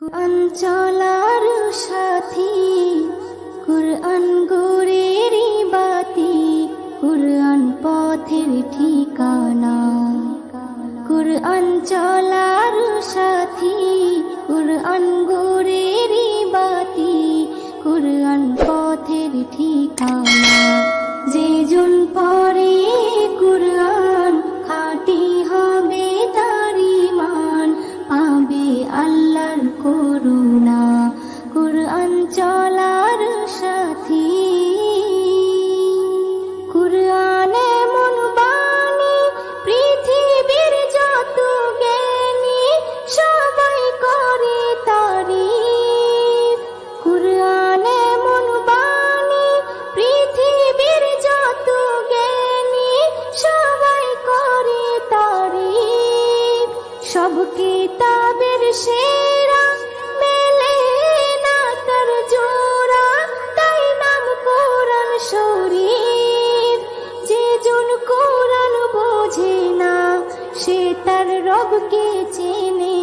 কুরআন চলার সাথী, কুরআন গোরেরি বাতি, কুরআন পথের ঠিকানা। কুরআন চলার সাথী, কুরআন গোরেরি বাতি, কুরআন পথের ঠিকানা। করুণা কুরআন চলার সাথী। কুরআনে মন বাণী, পৃথিবীর যত জ্ঞানী, সবাই করে তারিফ। কুরআনে মন বাণী, পৃথিবীর যত জ্ঞানী, সবাই করে তারিফ। সব কিতাবের সেরা তার রবকে চেনে